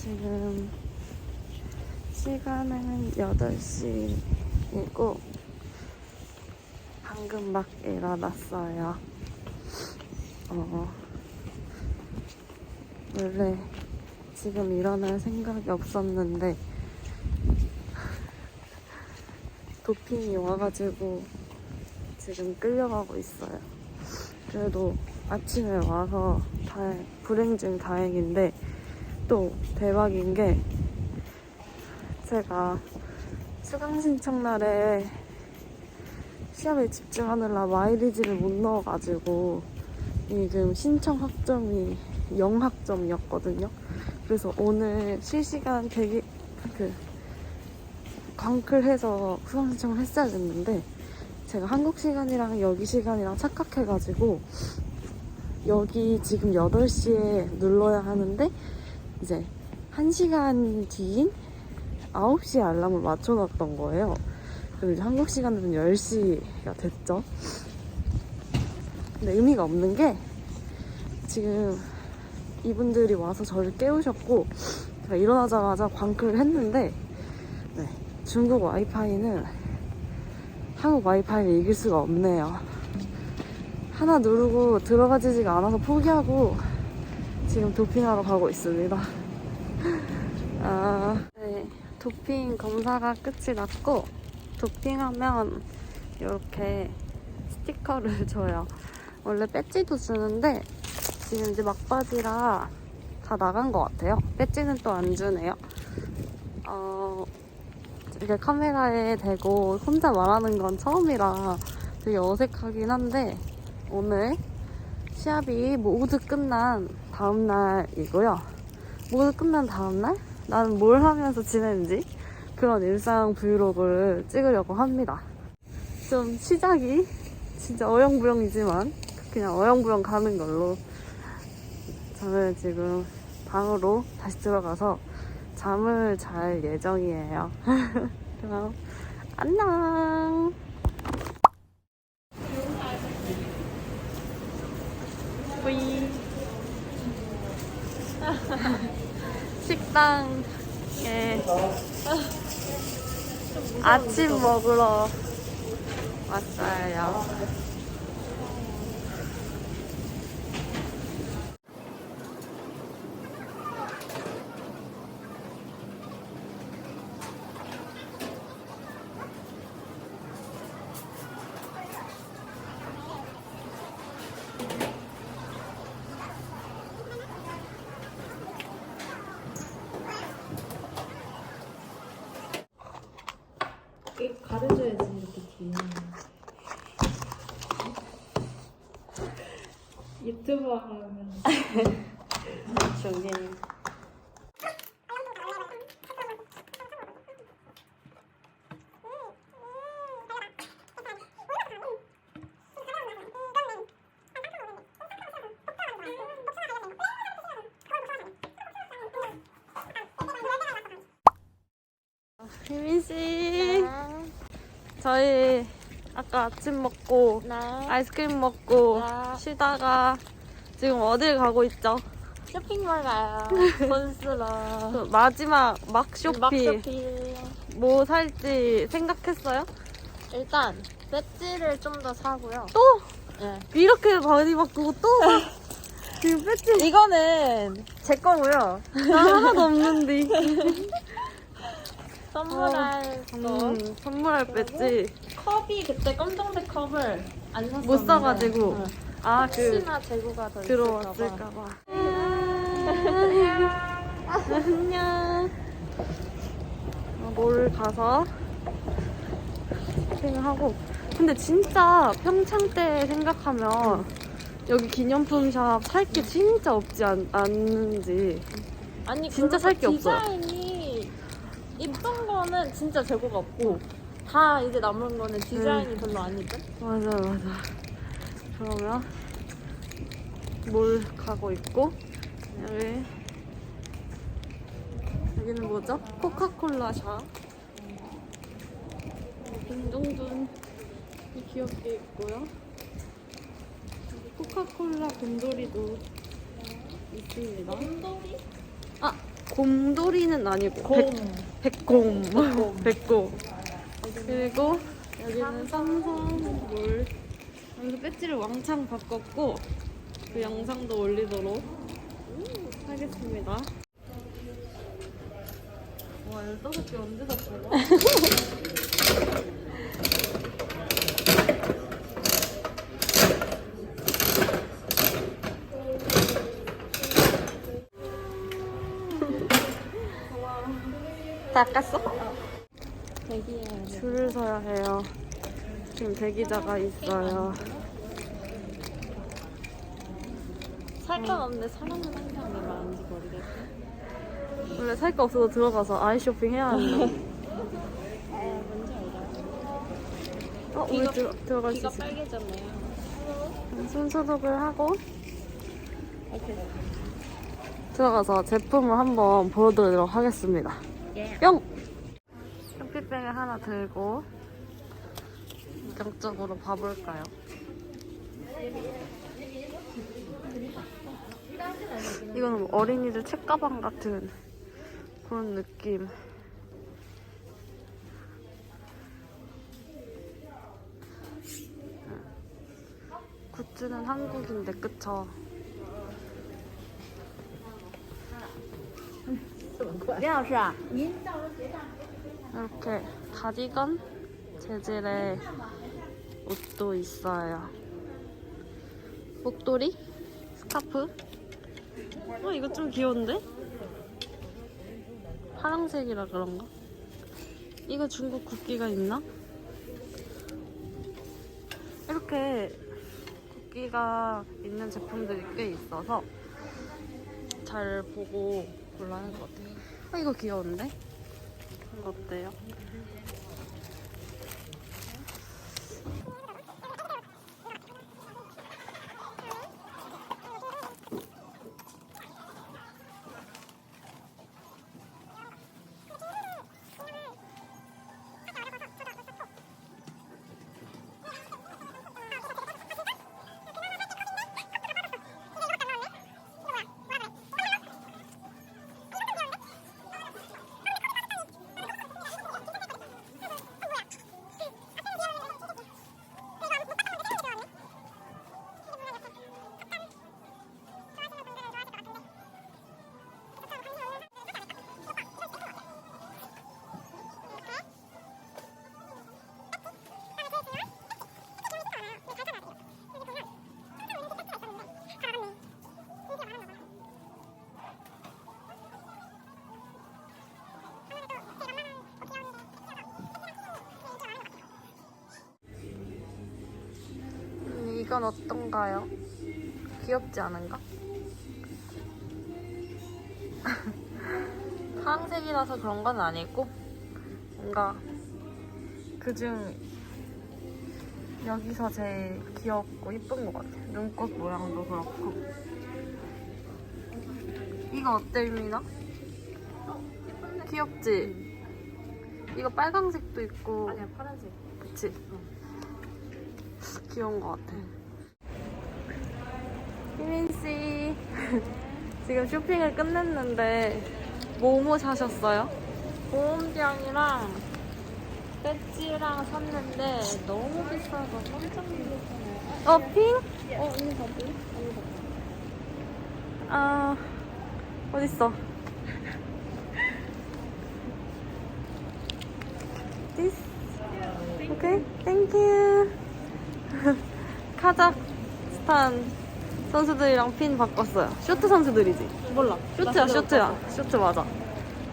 지금 시간은 8시이고 방금 막 일어났어요. 어, 원래 지금 일어날 생각이 없었는데 도핑이 와가지고 지금 끌려가고 있어요. 그래도 아침에 와서 다, 불행 중 다행인데 또 대박인 게 제가 수강 신청 날에 시험에 집중하느라 마이리지를 못 넣어가지고 지금 신청 학점이 0학점이었거든요. 그래서 오늘 실시간 대기 그 광클해서 수강 신청을 했어야 됐는데 제가 한국 시간이랑 여기 시간이랑 착각해가지고 여기 지금 8시에 눌러야 하는데 이제 1시간 뒤인 9시에 알람을 맞춰놨던 거예요. 그럼 이제 한국 시간으로는 10시가 됐죠. 근데 의미가 없는 게 지금 이분들이 와서 저를 깨우셨고 제가 일어나자마자 광클을 했는데 네, 중국 와이파이는 한국 와이파이를 이길 수가 없네요. 하나 누르고 들어가지지가 않아서 포기하고 지금 도핑하러 가고 있습니다. 아, 네, 도핑 검사가 끝이 났고 도핑하면 이렇게 스티커를 줘요. 원래 배지도 주는데 지금 이제 막바지라 다 나간 것 같아요. 배지는 또 안 주네요. 어, 이렇게 카메라에 대고 혼자 말하는 건 처음이라 되게 어색하긴 한데 오늘 시합이 모두 끝난 다음 날이고요. 모두 끝난 다음 날 나는 뭘 하면서 지냈는지 그런 일상 브이로그를 찍으려고 합니다. 좀 시작이 진짜 어영부영이지만 그냥 어영부영 가는 걸로 저는 지금 방으로 다시 들어가서 잠을 잘 예정이에요. 그럼 안녕. 뿌이. 식당에 아침 먹으러 왔어요. 이렇게 가려줘야지 이렇게 뒤에. 유튜버 하면. 저기 저희 아까 아침 먹고 나. 아이스크림 먹고 네. 쉬다가 지금 어딜 가고 있죠? 쇼핑몰 가요. 본스러 그 마지막 막 쇼핑. 막 쇼핑. 뭐 살지 생각했어요? 일단 배지를 좀 더 사고요. 또? 네. 이렇게 많이 바꾸고 또? 지금 배지. 이거는 제 거고요. 나 하나도 없는데 선물할 거 음, 선물할 배지. 컵이 그때 검정색 컵을 안 샀었는데. 못 사가지고. 응. 아그 혹시나 재고가 더 들어왔을까봐. 안녕. 어, 몰 가서 쇼핑을 하고. 근데 진짜 평창 때 생각하면 여기 기념품 샵 살 게 진짜 없지 않, 않는지. 아니 진짜 그리고 살게 없어요. 디자인이 이 쁜 거는 진짜 재고가 없고 다 이제 남은 거는 디자인이 별로 안 이쁜 맞아 맞아 그러면 뭘 가고 있고 여기 여기는 뭐죠? 코카콜라 샵 둥둥둥 이 귀엽게 있고요. 여기 코카콜라 곰돌이도 있습니다. 곰돌이? 아 곰돌이는 아니고 곰. 백, 백곰. 백곰. 그리고 여기는 삼성몰. 여기서 배지를 왕창 바꿨고 그 영상도 올리도록 하겠습니다. 와, 15개 언제 다 뽑아? 대기해야 돼. 줄을 서야 해요. 지금 대기자가 있어요. 살 건 없는데 사람은 항상 왜 많은지 모르겠어. 원래 살 거 없어도 들어가서 아이 쇼핑 해야 알죠? 어, 우리 귀가- 들어, 들어갈 수 귀가 있어. 빨개졌네요. 손소독을 하고. 들어가서 제품을 한번 보여드리도록 하겠습니다. 예. 뿅! 쇼핑백을 하나 들고 본격적으로 봐볼까요? 이거는 뭐 어린이들 책가방 같은 그런 느낌. 굿즈는 한국인데 그쵸? 이렇게 가디건 재질의 옷도 있어요. 목도리? 스카프? 어, 이거 좀 귀여운데? 파랑색이라 그런가? 이거 중국 국기가 있나? 이렇게 국기가 있는 제품들이 꽤 있어서 잘 보고 골라야 할 것 같아요. 어, 이거 귀여운데? 이거 어때요? 음, 이건 어떤가요? 귀엽지 않은가? 파란색이라서 그런 건 아니고 뭔가 그중 여기서 제일 귀엽고 이쁜 것 같아요. 눈꽃 모양도 그렇고. 이거 어때, 유민아? 귀엽지? 이거 빨강색도 있고. 아니야, 파란색. 그치? 귀여운 것 같아. 희민씨. 지금 쇼핑을 끝냈는데, 뭐뭐 사셨어요? 보온병이랑 배지랑 샀는데 너무 비싸서 깜짝 놀랐잖아요. 어, 핑? 어, 이거 봐도? 이거 봐. 아, 어딨어? This? 오케이, 땡큐. 카자흐스탄 선수들이랑 핀 바꿨어요. 쇼트 선수들이지? 몰라. 쇼트야, 쇼트야. 쇼트 맞아.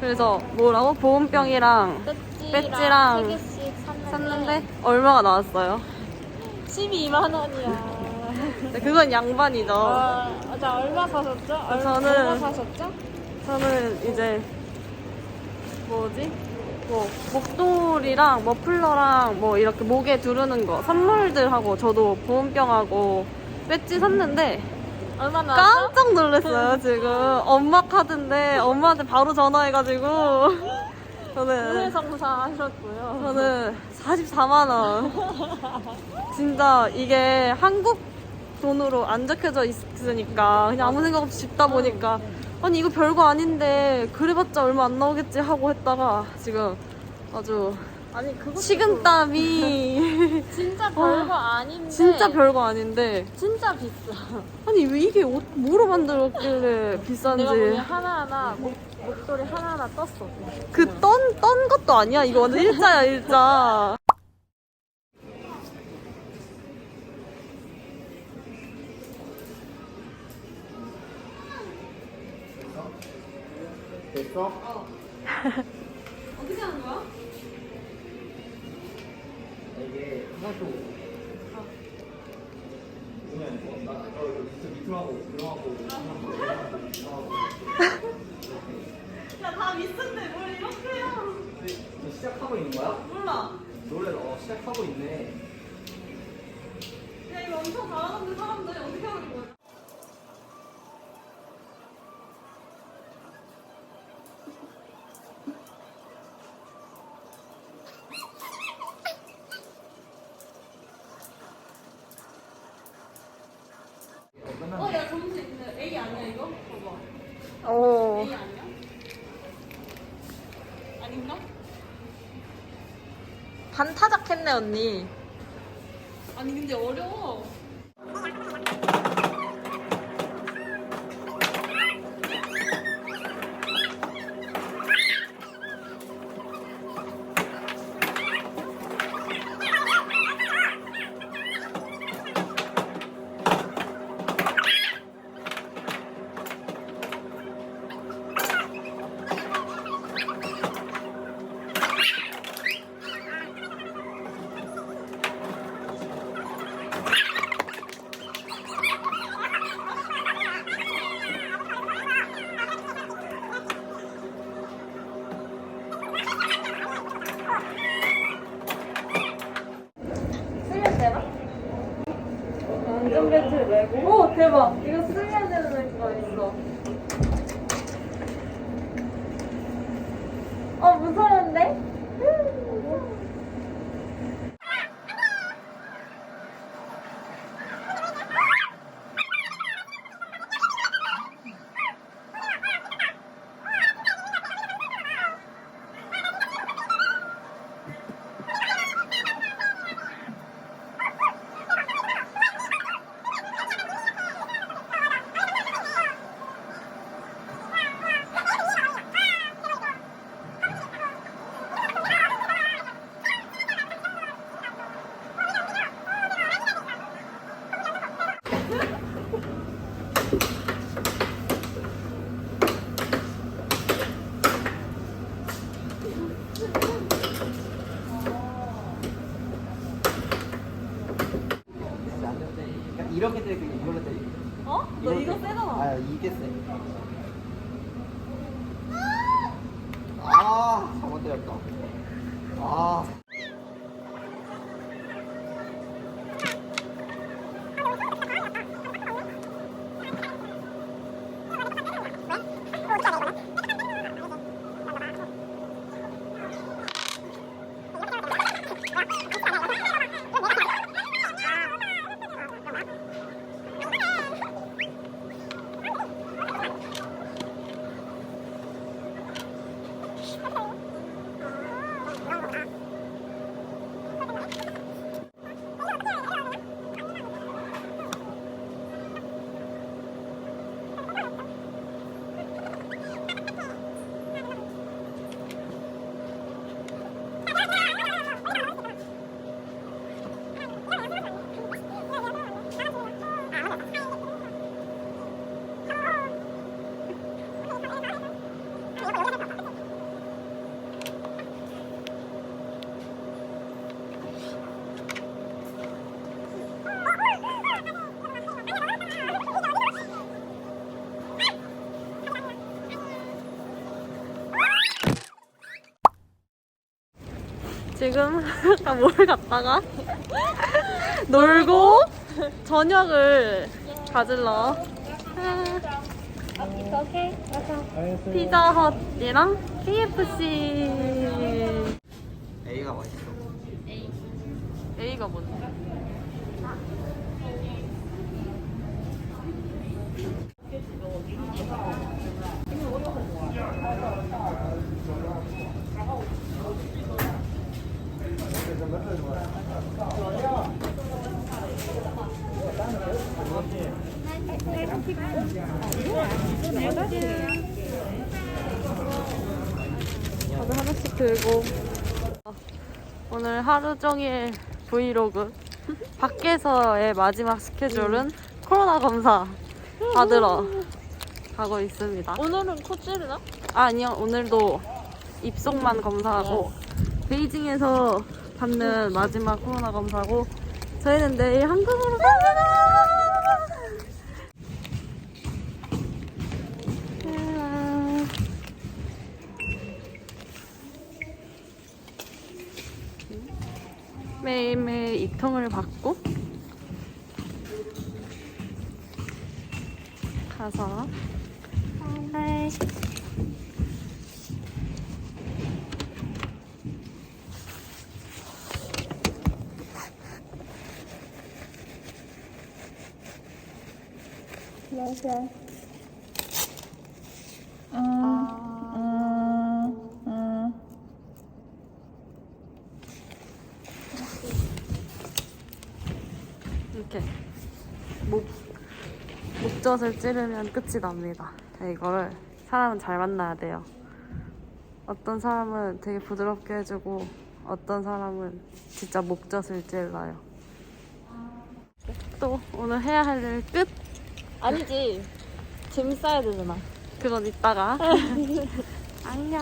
그래서 뭐라고? 보온병이랑 배지랑, 배지랑 샀는데, 얼마가 나왔어요? 12만 원이야. 네, 그건 양반이죠. 아, 자, 얼마 사셨죠? 얼마, 저는- 얼마 사셨죠? 저는 이제 뭐지? 뭐 목도리랑 머플러랑 뭐 이렇게 목에 두르는 거 선물들하고 저도 보온병하고 배지 샀는데 얼마 나왔죠? 깜짝 놀랐어요 지금 엄마 카드인데 엄마한테 바로 전화해가지고 저는 우회성사 하셨고요. 저는 44만 원 진짜 이게 한국 돈으로 안 적혀져 있으니까 그냥 아무 생각 없이 집다 보니까 아니 이거 별거 아닌데 그래봤자 얼마 안 나오겠지 하고 했다가 지금 아주 아니 그거 식은땀이 진짜 별거 아닌데 진짜 별거 아닌데 진짜 비싸. 아니 왜 이게 옷 뭐로 만들었길래 비싼지 내가 보기엔 하나하나 목, 목도리 하나하나 떴어. 그 떤 떤 것도 아니야 이거 완전 일자야 일자 됐어? 어떻게 하는 거야? 이게 하나도 그냥 뭐, 나 어, 이거 밑으로 밑으로 하고 위로 하고 위로 하고 야다 미스인데 뭘 이렇게 해요? 너 시작하고 있는 거야? 몰라. 노래 어 시작하고 있네. 야 이거 엄청 잘하는데 사람들 어떻게 하는 거야 끝났네 어, 야, 점수 있네. A 아니야, 이거? 봐봐. 오. A 아니야? 아닌가? 반타작 했네 언니. 아니, 근데 어려워. 대박. 이거 쓰려야 되는 거 있어. 어, 무서운데? 그러니까 이렇게 때리고 이걸로 때리고 어? 너 이거 세잖아. 아 이게 세 아. 지금 뭘 갔다가 놀고 저녁을 가질러 피자헛이랑 KFC A가 맛있어. A가 뭔데? 다들 하나씩 들고. 오늘 하루 종일 브이로그. 밖에서의 마지막 스케줄은 코로나 검사 받으러 가고 있습니다. 오늘은 코찌르나? 아, 아니요 오늘도 입속만 검사하고 어. 베이징에서 받는 마지막 코로나 검사고 저희는 내일 한국으로 갑니다. 아. 매일매일 입통을 받고 가서 하이. 이렇게 목 목젖을 찌르면 끝이 납니다. 이거를 사람은 잘 만나야 돼요. 어떤 사람은 되게 부드럽게 해주고 어떤 사람은 진짜 목젖을 찔러요. 또 오늘 해야 할 일 끝? 아니지. 재밌어야 되잖아. 그건 이따가. 안녕.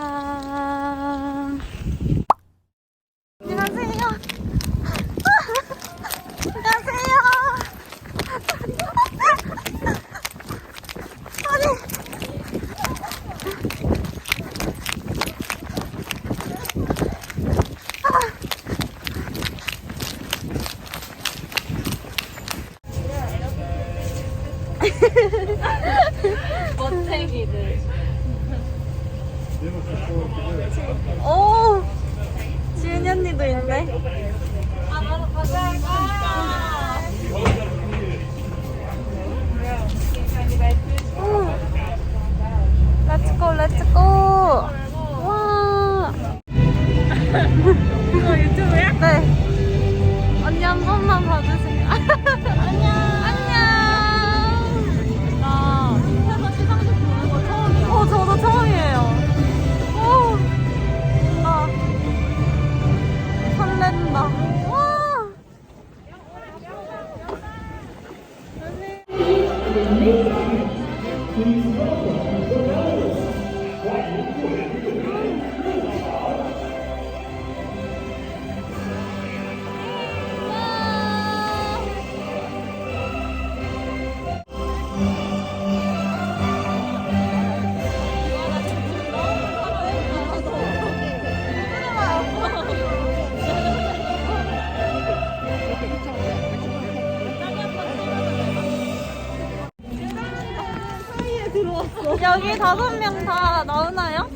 다섯 명 다 나오나요?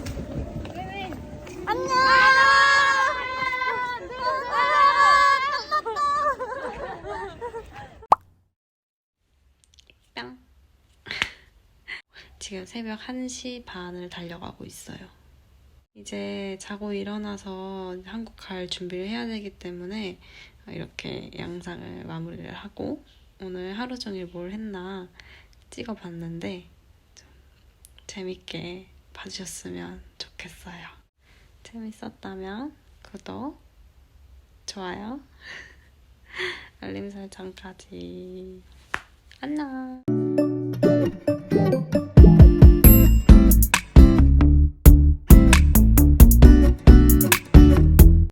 안녕. 뿅. 지금 새벽 1시 반을 달려가고 있어요. 이제 자고 일어나서 한국 갈 준비를 해야 되기 때문에 이렇게 영상을 마무리를 하고 오늘 하루 종일 뭘 했나 찍어봤는데 좀 재밌게 봐주셨으면 좋겠어요. 재밌었다면 구독, 좋아요, 알림 설정까지. 안녕!